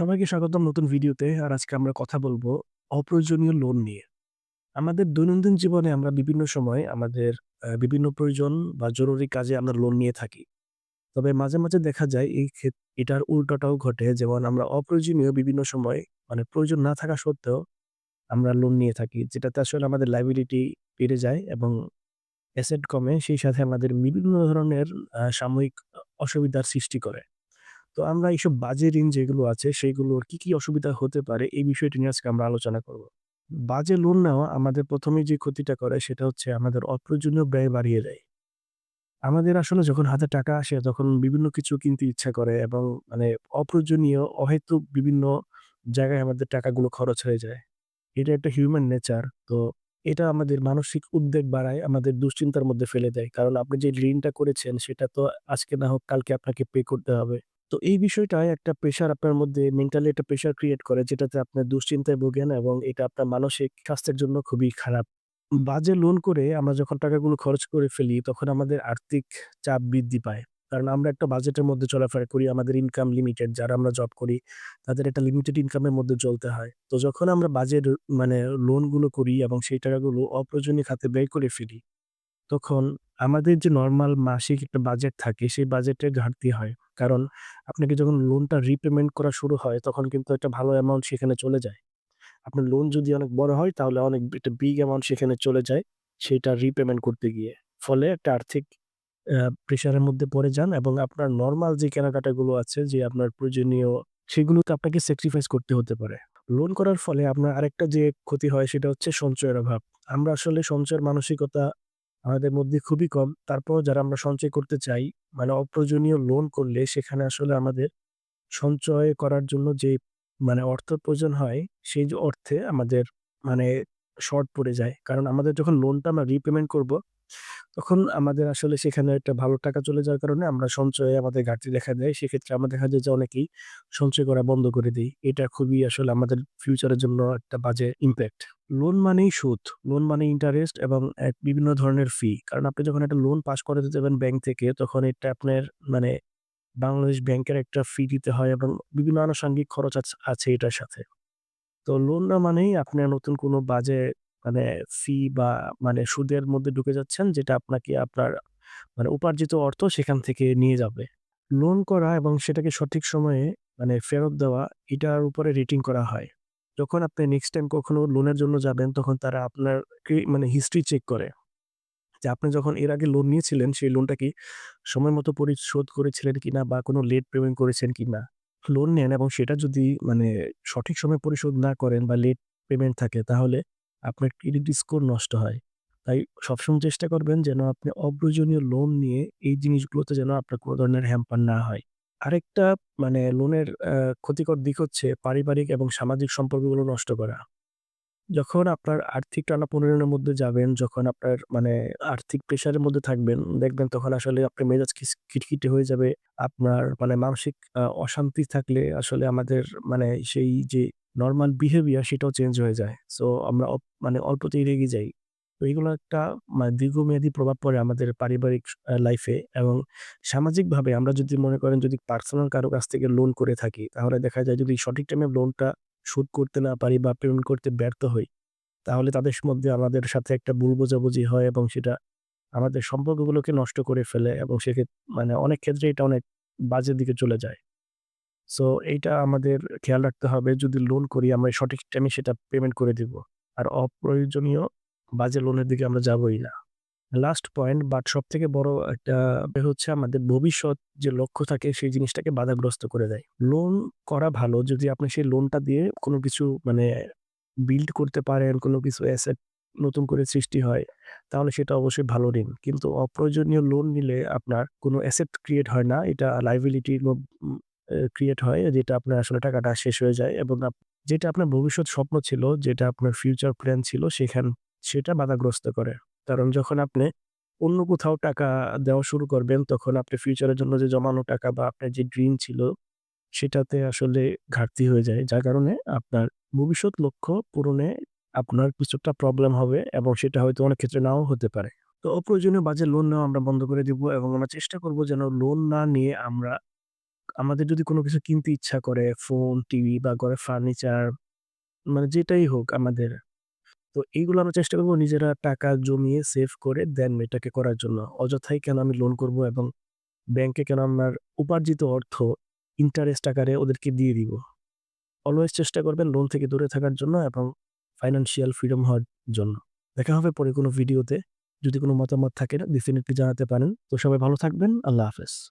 সবাইকে স্বাগতম নতুন ভিডিওতে। আর আজকে আমরা কথা বলব অপ্রয়োজনীয় লোন নিয়ে। আমাদের দৈনন্দিন জীবনে আমরা বিভিন্ন সময় আমাদের বিভিন্ন প্রয়োজন বা জরুরি কাজে আমরা লোন নিয়ে থাকি। তবে মাঝে, মাঝে দেখা যায় এই এটার উল্টোটাও ঘটে। যেমন আমরা অপ্রয়োজনীয় বিভিন্ন সময় মানে প্রয়োজন না থাকা সত্ত্বেও আমরা লোন নিয়ে থাকি। যেটাতে আসলে আমাদের লায়াবিলিটি বেড়ে যায় এবং অ্যাসেট কমে। সেই সাথে আমাদের বিভিন্ন ধরনের সাময়িক অসুবিধার সৃষ্টি করে। তো আমরা এইসব বাজে ঋণ যেগুলো আছে সেগুলোর কি, কি অসুবিধা হতে পারে এই বিষয়টি নিয়ে আজকে আমরা আলোচনা করব। বাজে লোন নেওয়া আমাদের প্রথমে যে ক্ষতিটা করে সেটা হচ্ছে আমাদের অপ্রয়োজনীয় ব্যয় বাড়িয়ে দেয়। আমাদের আসলে যখন হাতে টাকা আসে তখন বিভিন্ন কিছু কিনতে ইচ্ছা করে এবং মানে অপ্রয়োজনীয় অহেতুক বিভিন্ন জায়গায় আমাদের টাকাগুলো খরচ হয়ে যায়। এটা একটা হিউম্যান নেচার। তো এটা আমাদের মানসিক উদ্বেগ বাড়ায়, আমাদের দুশ্চিন্তার মধ্যে ফেলে দেয়। কারণ আপনি যে ঋণটা করেছেন সেটা তো আজকে না হোক কালকে আপনাকে পে করতে হবে। তো এই বিষয়টায় একটা প্রেশার আপনার মধ্যে মেন্টালি একটা প্রেশার ক্রিয়েট করে যেটাতে আপনার দুশ্চিন্তায় ভোগেন এবং এটা আপনার মানসিক স্বাস্থ্যের জন্য খুবই খারাপ। বাজে লোন করে আমরা যখন টাকাগুলো খরচ করে ফেলি তখন আমাদের আর্থিক চাপ বৃদ্ধি পায়। কারণ আমরা একটা বাজেটের মধ্যে চলাফেরা করি। আমাদের ইনকাম লিমিটেড যারা আমরা জব করি তাদের একটা লিমিটেড ইনকামের মধ্যে চলতে হয়। তো যখন আমরা বাজেট মানে লোনগুলো করি এবং সেই টাকাগুলো অপ্রয়োজনীয় খাতে ব্যয় করে ফেলি, তখন আমাদের যে নর্মাল মাসিক একটা বাজেট থাকে, সেই বাজেটের ঘাটতি হয়। কারণ আপনাকে যখন লোনটা রিপেমেন্ট করা শুরু হয়, তখন কিন্তু একটা ভালো অ্যামাউন্ট সেখানে চলে যায়। আপনার লোন যদি অনেক বড় হয়, তাহলে অনেক একটা বিগ অ্যামাউন্ট সেখানে চলে যায়, সেটা রিপেমেন্ট করতে গিয়ে। ফলে একটা আর্থিক প্রেশারের মধ্যে পড়ে যান এবং আপনার নর্মাল যে কেনাকাটাগুলো আছে, যে আপনার প্রয়োজনীয়, সেগুলোতে আপনাকে স্যাক্রিফাইস করতে হতে পারে। লোন করার ফলে আপনার আরেকটা যে ক্ষতি হয়, সেটা হচ্ছে সঞ্চয়ের অভাব। আমরা আসলে সঞ্চয়ের মানসিকতা আমাদের মধ্যে খুবই কম। তারপর যারা আমরা সঞ্চয় করতে চাই, মানে অপ্রয়োজনীয় লোন করলে সেখানে আসলে আমাদের সঞ্চয় করার জন্য যে মানে অর্থ প্রয়োজন হয়, সেই যে অর্থে আমাদের মানে শর্ট পড়ে যায়। কারণ আমাদের যখন লোনটা আমরা রিপেমেন্ট করব, তখন আমাদের আসলে সেখানে একটা ভালো টাকা চলে যাওয়ার কারণে আমরা সঞ্চয়ে আমাদের ঘাটতি দেখা দেয়। সেক্ষেত্রে আমরা দেখা যায় যে অনেকেই সঞ্চয় করা বন্ধ করে দিই এটা খুবই আসলে আমাদের ফিউচারের জন্য একটা বাজে ইম্প্যাক্ট লোন মানেই সুদ, লোন মানে ইন্টারেস্ট এবং বিভিন্ন ধরনের ফি। কারণ আপনি যখন একটা লোন পাস করে দিতে যাবেন ব্যাংক থেকে তখন এটা আপনার মানে বাংলাদেশ ব্যাংকের একটা ফি দিতে হয় এবং বিভিন্ন আনুষঙ্গিক খরচ আছে এটার সাথে। তো লোন না মানেই আপনার নতুন কোনো বাজে মানে ফি বা মানে সুদের মধ্যে ঢুকে যাচ্ছেন, যেটা আপনাকে আপনার মানে উপার্জিত অর্থ সেখান থেকে নিয়ে যাবে। লোন করা এবং সেটাকে সঠিক সময়ে মানে ফেরত দেওয়া, এটার উপরে রেটিং করা হয়। যখন আপনি নেক্সট টাইম কখনো লোনের জন্য যাবেন, তখন তারা আপনার মানে হিস্ট্রি চেক করে। যে আপনি যখন এর আগে লোন নিয়েছিলেন, সেই লোনটা কি সময় মতো পরিশোধ করেছিলেন কিনা বা কোনো লেট পেমেন্ট করেছেন কিনা? লোন নেন এবং সেটা যদি মানে সঠিক সময়ে পরিশোধ না করেন বা লেট পেমেন্ট থাকে, তাহলে আপনার ক্রেডিট স্কোর নষ্ট হয়। তাই সবসময় চেষ্টা করবেন যেন আপনি অপ্রয়োজনীয় লোন নিয়ে এই জিনিসগুলোতে যেন আপনার কোনো ধরনের হ্যাম্পার না হয়। আরেকটা মানে লোনের ক্ষতিকর দিক হচ্ছে পারিবারিক এবং সামাজিক সম্পর্কগুলো নষ্ট করা। যখন আপনার আর্থিক টানা টানাপোড়েনের মধ্যে যাবেন, যখন আপনার মানে আর্থিক প্রেশারের মধ্যে থাকবেন, দেখবেন তখন আসলে আপনার মেজাজ খিটখিটে হয়ে যাবে। আপনার মানে মানসিক অশান্তি থাকলে আসলে আমাদের মানে সেই যে নরমাল বিহেভিয়ার সেটাও চেঞ্জ হয়ে যায়। সো আমরা মানে অল্পতেই রেগে যাই। তো এগুলো একটা মানে দীর্ঘমেয়াদী প্রভাব পড়ে আমাদের পারিবারিক লাইফে এবং সামাজিকভাবে আমরা যদি মনে করেন যদি পার্সোনাল কারও কাছ থেকে লোন করে থাকি, তাহলে দেখা যায় যদি সঠিক টাইমে লোনটা শোধ করতে না পারি বা পেমেন্ট করতে ব্যর্থ হই, তাহলে তাদের মধ্যে আমাদের সাথে একটা ভুল বোঝাবুঝি হয় এবং সেটা আমাদের সম্পর্কগুলোকে নষ্ট করে ফেলে এবং সেক্ষেত্রে মানে অনেক ক্ষেত্রে এটা অনেক বাজে দিকে চলে যায়। সো এইটা আমাদের খেয়াল রাখতে হবে যদি লোন করি আমরা সঠিক টাইমে সেটা পেমেন্ট করে দিব। আর অপ্রয়োজনীয় বাজে লোনের দিকে আমরা যাবোই না। লাস্ট পয়েন্ট বাট সব থেকে বড় একটা হচ্ছে আমাদের ভবিষ্যৎ যে লক্ষ্য থাকে সেই জিনিসটাকে বাধাগ্রস্ত করে দেয়। লোন করা ভালো যদি আপনি সেই লোনটা দিয়ে কোনো কিছু মানে বিল্ড করতে পারেন, কোনো কিছু অ্যাসেট নতুন করে সৃষ্টি হয়, তাহলে সেটা অবশ্যই ভালো ঋণ। কিন্তু অপ্রয়োজনীয় লোন নিলে আপনার কোনো অ্যাসেট ক্রিয়েট হয় না। এটা এ ক্রিয়েট হয় যেটা আপনার আসলে টাকাটা শেষ হয়ে যায় এবং যেটা আপনার ভবিষ্যৎ স্বপ্ন ছিল, যেটা আপনার ফিউচার প্ল্যান ছিল সেখান সেটা বাধাগ্রস্ত করে। কারণ যখন আপনি অন্য কোথাও টাকা দেওয়া শুরু করবেন, তখন আপনি ফিউচারের জন্য যে জমানো টাকা বা আপনার যে ড্রিম ছিল, সেটাতে আসলে ঘাটতি হয়ে যায়। যার কারণে আপনার ভবিষ্যৎ লক্ষ্য পূরণে আপনার কিছুটা প্রবলেম হবে এবং সেটা হয়তো অনেক ক্ষেত্রে নাও হতে পারে। তো অপ্রয়োজনীয় বাজে লোন নেওয়া আমরা বন্ধ করে দিব এবং আমরা চেষ্টা করব যেন লোন না নিয়ে আমরা আমাদের যদি কোনো কিছু কিনতে ইচ্ছা করে ফোন, টিভি বা ঘরের ফার্নিচার মানে যেটাই হোক আমাদের। তো এইগুলো আমরা চেষ্টা করব নিজেরা টাকা জমিয়ে সেভ করে দেন এটাকে করার জন্য। অযথাই কেন আমি লোন করব এবং ব্যাংকে কেন আমার উপার্জিত অর্থ ইন্টারেস্ট আকারে ওদেরকে দিয়ে দিব। অলওয়েজ চেষ্টা করবেন লোন থেকে দূরে থাকার জন্য এবং ফাইন্যান্সিয়াল ফ্রিডম হওয়ার জন্য। দেখা হবে পরে কোনো ভিডিওতে। যদি কোনো মতামত থাকে ডেফিনিটলি জানাতে পারেন। তো সবাই ভালো থাকবেন। আল্লাহ হাফেজ।